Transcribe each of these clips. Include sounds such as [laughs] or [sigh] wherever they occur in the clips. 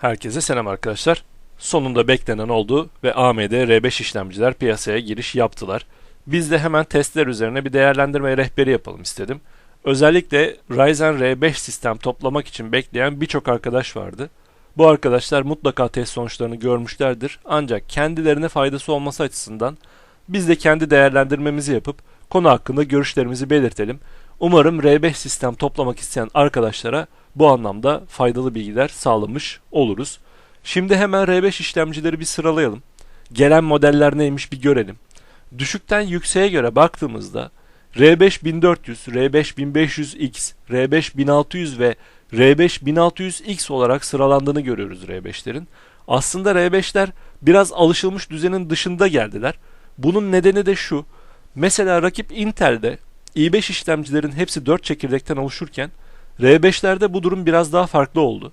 Herkese selam arkadaşlar. Sonunda beklenen oldu ve AMD R5 işlemciler piyasaya giriş yaptılar. Biz de hemen testler üzerine bir değerlendirme rehberi yapalım istedim. Özellikle Ryzen R5 sistem toplamak için bekleyen birçok arkadaş vardı. Bu arkadaşlar mutlaka test sonuçlarını görmüşlerdir. Ancak kendilerine faydası olması açısından biz de kendi değerlendirmemizi yapıp konu hakkında görüşlerimizi belirtelim. Umarım R5 sistem toplamak isteyen arkadaşlara bu anlamda faydalı bilgiler sağlamış oluruz. Şimdi hemen R5 işlemcileri bir sıralayalım. Gelen modeller neymiş bir görelim. Düşükten yükseğe göre baktığımızda R5 1400, R5 1500X, R5 1600 ve R5 1600X olarak sıralandığını görüyoruz R5'lerin. Aslında R5'ler biraz alışılmış düzenin dışında geldiler. Bunun nedeni de şu. Mesela rakip Intel'de i5 işlemcilerin hepsi 4 çekirdekten oluşurken R5'lerde bu durum biraz daha farklı oldu.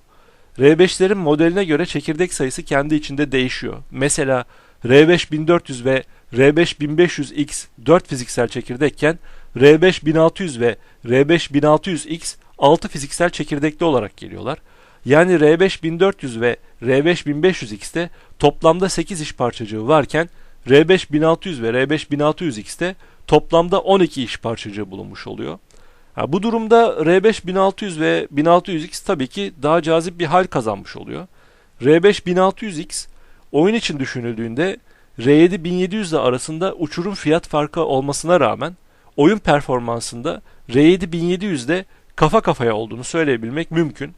R5'lerin modeline göre çekirdek sayısı kendi içinde değişiyor. Mesela R5 1400 ve R5 1500X 4 fiziksel çekirdekken R5 1600 ve R5 1600X 6 fiziksel çekirdekli olarak geliyorlar. Yani R5 1400 ve R5 1500X'te toplamda 8 iş parçacığı varken R5 1600 ve R5 1600X'te toplamda 12 iş parçacığı bulunmuş oluyor. Ha, bu durumda R5 1600 ve 1600X tabii ki daha cazip bir hal kazanmış oluyor. R5 1600X oyun için düşünüldüğünde R7 1700 ile arasında uçurum fiyat farkı olmasına rağmen oyun performansında R7 1700 ile kafa kafaya olduğunu söyleyebilmek mümkün.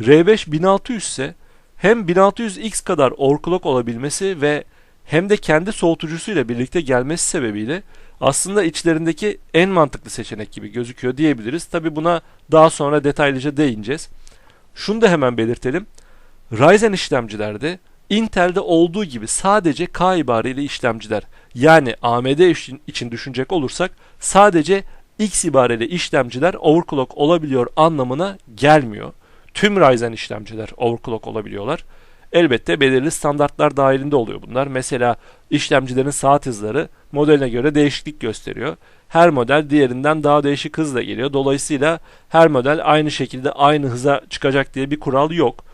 R5 1600 ise hem 1600X kadar overclock olabilmesi ve hem de kendi soğutucusuyla birlikte gelmesi sebebiyle aslında içlerindeki en mantıklı seçenek gibi gözüküyor diyebiliriz. Tabi buna daha sonra detaylıca değineceğiz. Şunu da hemen belirtelim. Ryzen işlemcilerde Intel'de olduğu gibi sadece K ibareli işlemciler yani AMD için düşünecek olursak sadece X ibareli işlemciler overclock olabiliyor anlamına gelmiyor. Tüm Ryzen işlemciler overclock olabiliyorlar. Elbette belirli standartlar dahilinde oluyor bunlar. Mesela işlemcilerin saat hızları modeline göre değişiklik gösteriyor. Her model diğerinden daha değişik hızla geliyor. Dolayısıyla her model aynı şekilde aynı hıza çıkacak diye bir kural yok.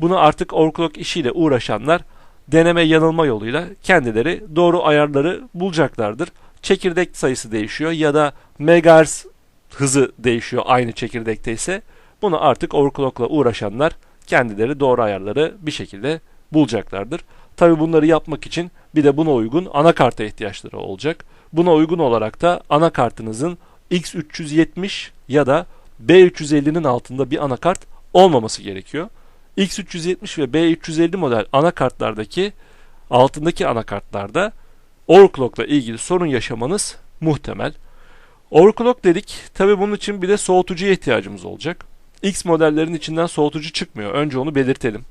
Bunu artık overclock işiyle uğraşanlar deneme yanılma yoluyla kendileri doğru ayarları bulacaklardır. Çekirdek sayısı değişiyor ya da megahertz hızı değişiyor aynı çekirdekte ise bunu artık overclockla uğraşanlar kendileri doğru ayarları bir şekilde bulacaklardır. Tabi bunları yapmak için bir de buna uygun anakarta ihtiyaçları olacak. Buna uygun olarak da anakartınızın X370 ya da B350'nin altında bir anakart olmaması gerekiyor. X370 ve B350 model anakartlardaki altındaki anakartlarda overclockla ilgili sorun yaşamanız muhtemel. Overclock dedik. Tabi bunun için bir de soğutucuya ihtiyacımız olacak. X modellerin içinden soğutucu çıkmıyor. Önce onu belirtelim.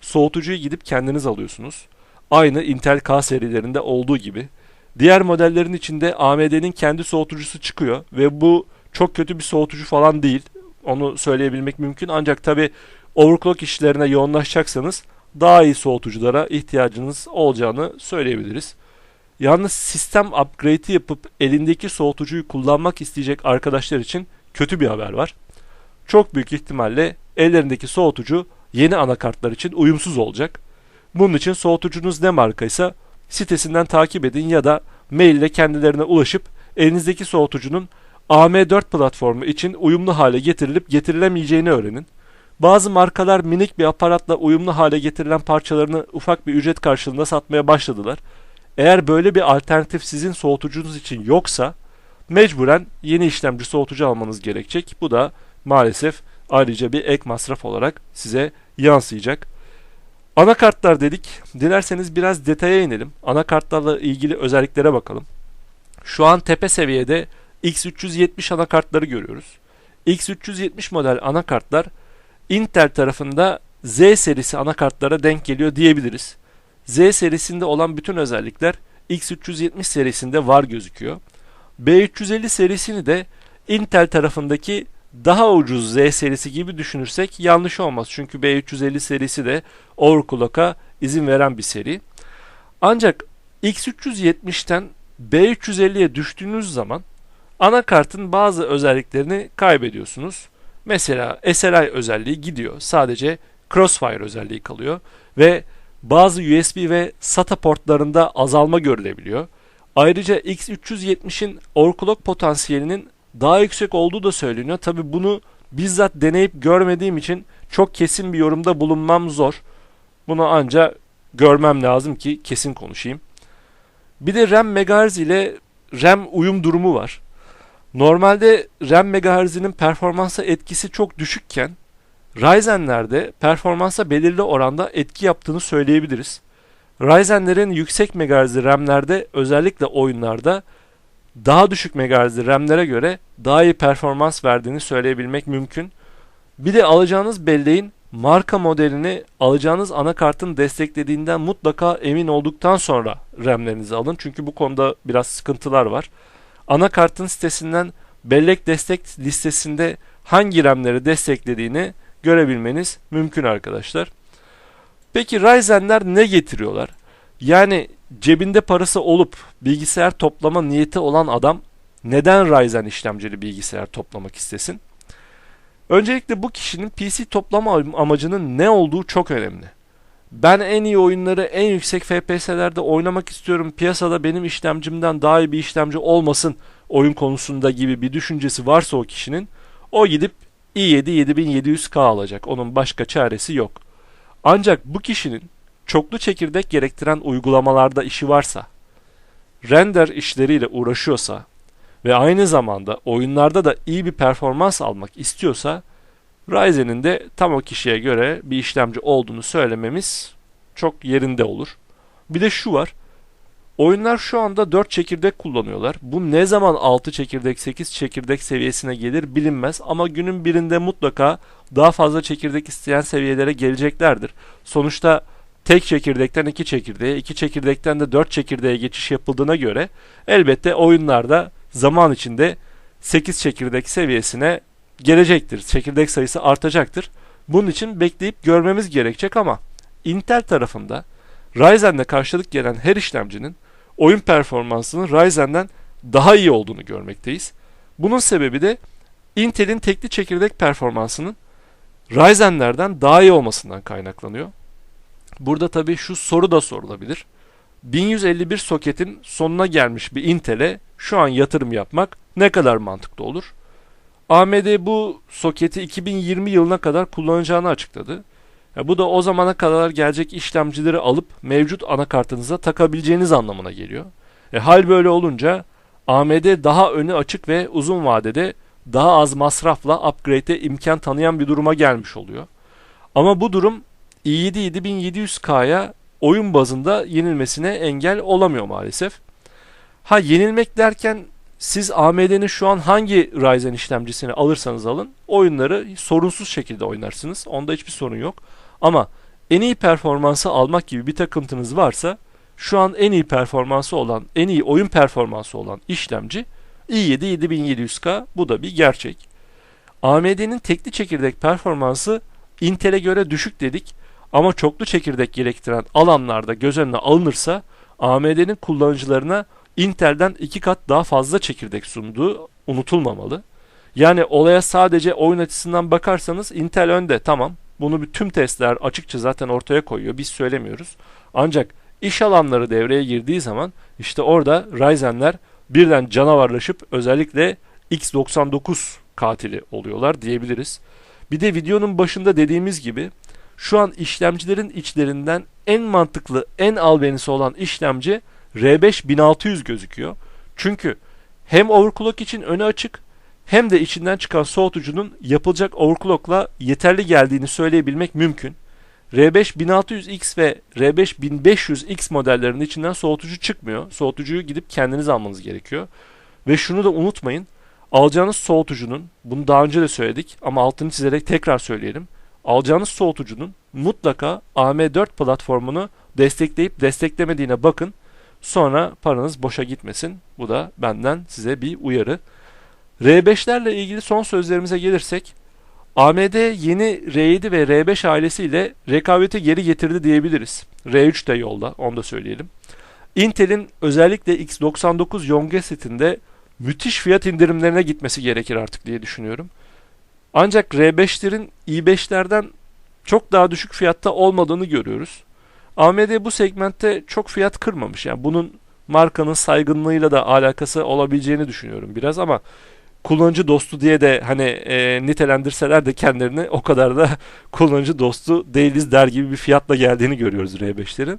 Soğutucuyu gidip kendiniz alıyorsunuz. Aynı Intel K serilerinde olduğu gibi. Diğer modellerin içinde AMD'nin kendi soğutucusu çıkıyor ve bu çok kötü bir soğutucu falan değil. Onu söyleyebilmek mümkün ancak tabi overclock işlerine yoğunlaşacaksanız daha iyi soğutuculara ihtiyacınız olacağını söyleyebiliriz. Yalnız sistem upgrade'i yapıp elindeki soğutucuyu kullanmak isteyecek arkadaşlar için kötü bir haber var çok büyük ihtimalle ellerindeki soğutucu yeni anakartlar için uyumsuz olacak. Bunun için soğutucunuz ne markaysa sitesinden takip edin ya da maille kendilerine ulaşıp elinizdeki soğutucunun AM4 platformu için uyumlu hale getirilip getirilemeyeceğini öğrenin. Bazı markalar minik bir aparatla uyumlu hale getirilen parçalarını ufak bir ücret karşılığında satmaya başladılar. Eğer böyle bir alternatif sizin soğutucunuz için yoksa mecburen yeni işlemci soğutucu almanız gerekecek. Bu da maalesef ayrıca bir ek masraf olarak size yansıyacak. Anakartlar dedik. Dilerseniz biraz detaya inelim. Anakartlarla ilgili özelliklere bakalım. Şu an tepe seviyede X370 anakartları görüyoruz. X370 model anakartlar Intel tarafında Z serisi anakartlara denk geliyor diyebiliriz. Z serisinde olan bütün özellikler X370 serisinde var gözüküyor. B350 serisini de Intel tarafındaki daha ucuz Z serisi gibi düşünürsek yanlış olmaz. Çünkü B350 serisi de overclock'a izin veren bir seri. Ancak X370'ten B350'ye düştüğünüz zaman anakartın bazı özelliklerini kaybediyorsunuz. Mesela SLI özelliği gidiyor. Sadece Crossfire özelliği kalıyor ve bazı USB ve SATA portlarında azalma görülebiliyor. Ayrıca X370'in overclock potansiyelinin daha yüksek olduğu da söyleniyor. Tabi bunu bizzat deneyip görmediğim için çok kesin bir yorumda bulunmam zor. Bunu ancak görmem lazım ki kesin konuşayım. Bir de RAM megahertz ile RAM uyum durumu var. Normalde RAM megahertz'inin performansa etkisi çok düşükken Ryzen'lerde performansa belirli oranda etki yaptığını söyleyebiliriz. Ryzen'lerin yüksek megahertzli RAM'lerde özellikle oyunlarda daha düşük megahertzli RAM'lere göre daha iyi performans verdiğini söyleyebilmek mümkün. Bir de alacağınız belleğin marka modelini alacağınız anakartın desteklediğinden mutlaka emin olduktan sonra RAM'lerinizi alın. Çünkü bu konuda biraz sıkıntılar var. Anakartın sitesinden bellek destek listesinde hangi RAM'leri desteklediğini görebilmeniz mümkün arkadaşlar. Peki Ryzen'ler ne getiriyorlar? Yani cebinde parası olup bilgisayar toplama niyeti olan adam neden Ryzen işlemcili bilgisayar toplamak istesin? Öncelikle bu kişinin PC toplama amacının ne olduğu çok önemli. Ben en iyi oyunları en yüksek FPS'lerde oynamak istiyorum. Piyasada benim işlemcimden daha iyi bir işlemci olmasın oyun konusunda gibi bir düşüncesi varsa o kişinin o gidip i7 7700K alacak. Onun başka çaresi yok. Ancak bu kişinin çoklu çekirdek gerektiren uygulamalarda işi varsa, render işleriyle uğraşıyorsa ve aynı zamanda oyunlarda da iyi bir performans almak istiyorsa Ryzen'in de tam o kişiye göre bir işlemci olduğunu söylememiz çok yerinde olur. Bir de şu var. Oyunlar şu anda 4 çekirdek kullanıyorlar. Bu ne zaman 6 çekirdek 8 çekirdek seviyesine gelir bilinmez ama günün birinde mutlaka daha fazla çekirdek isteyen seviyelere geleceklerdir. Sonuçta tek çekirdekten 2 çekirdeğe, 2 çekirdekten de 4 çekirdeğe geçiş yapıldığına göre elbette oyunlarda zaman içinde 8 çekirdek seviyesine gelecektir. Çekirdek sayısı artacaktır. Bunun için bekleyip görmemiz gerekecek ama Intel tarafında Ryzen'le karşılık gelen her işlemcinin oyun performansının Ryzen'den daha iyi olduğunu görmekteyiz. Bunun sebebi de Intel'in tekli çekirdek performansının Ryzen'lerden daha iyi olmasından kaynaklanıyor. Burada tabii şu soru da sorulabilir. 1151 soketin sonuna gelmiş bir Intel'e şu an yatırım yapmak ne kadar mantıklı olur? AMD bu soketi 2020 yılına kadar kullanacağını açıkladı. Ya bu da o zamana kadar gelecek işlemcileri alıp mevcut anakartınıza takabileceğiniz anlamına geliyor. E, hal böyle olunca AMD daha önü açık ve uzun vadede daha az masrafla upgrade'e imkan tanıyan bir duruma gelmiş oluyor. Ama bu durum i7 7700K'ya oyun bazında yenilmesine engel olamıyor maalesef. Ha yenilmek derken siz AMD'nin şu an hangi Ryzen işlemcisini alırsanız alın oyunları sorunsuz şekilde oynarsınız. Onda hiçbir sorun yok. Ama en iyi performansı almak gibi bir takıntınız varsa şu an en iyi performansı olan, en iyi oyun performansı olan işlemci i7 7700K bu da bir gerçek. AMD'nin tekli çekirdek performansı Intel'e göre düşük dedik ama çoklu çekirdek gerektiren alanlarda göz önüne alınırsa AMD'nin kullanıcılarına Intel'den iki kat daha fazla çekirdek sunduğu unutulmamalı. Yani olaya sadece oyun açısından bakarsanız Intel önde tamam bunu tüm testler açıkça zaten ortaya koyuyor. Biz söylemiyoruz. Ancak iş alanları devreye girdiği zaman işte orada Ryzen'ler birden canavarlaşıp özellikle X99 katili oluyorlar diyebiliriz. Bir de videonun başında dediğimiz gibi şu an işlemcilerin içlerinden en mantıklı, en albenisi olan işlemci R5 1600 gözüküyor. Çünkü hem overclock için önü açık hem de içinden çıkan soğutucunun yapılacak overclockla yeterli geldiğini söyleyebilmek mümkün. R5 1600X ve R5 1500X modellerinin içinden soğutucu çıkmıyor. Soğutucuyu gidip kendiniz almanız gerekiyor. Ve şunu da unutmayın. Alacağınız soğutucunun, bunu daha önce de söyledik ama altını çizerek tekrar söyleyelim. Alacağınız soğutucunun mutlaka AM4 platformunu destekleyip desteklemediğine bakın. Sonra paranız boşa gitmesin. Bu da benden size bir uyarı. R5'lerle ilgili son sözlerimize gelirsek AMD yeni R7 ve R5 ailesiyle rekabeti geri getirdi diyebiliriz. R3 de yolda onu da söyleyelim. Intel'in özellikle X99 Yonge setinde müthiş fiyat indirimlerine gitmesi gerekir artık diye düşünüyorum. Ancak R5'lerin i5'lerden çok daha düşük fiyatta olmadığını görüyoruz. AMD bu segmentte çok fiyat kırmamış. Yani bunun markanın saygınlığıyla da alakası olabileceğini düşünüyorum biraz ama kullanıcı dostu diye de hani e, nitelendirseler de kendilerini o kadar da [laughs] kullanıcı dostu değiliz der gibi bir fiyatla geldiğini görüyoruz R5'lerin.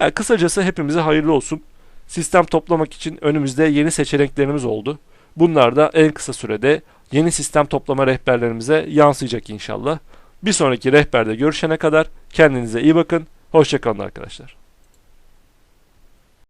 Yani kısacası hepimize hayırlı olsun. Sistem toplamak için önümüzde yeni seçeneklerimiz oldu. Bunlar da en kısa sürede yeni sistem toplama rehberlerimize yansıyacak inşallah. Bir sonraki rehberde görüşene kadar kendinize iyi bakın. Hoşçakalın arkadaşlar.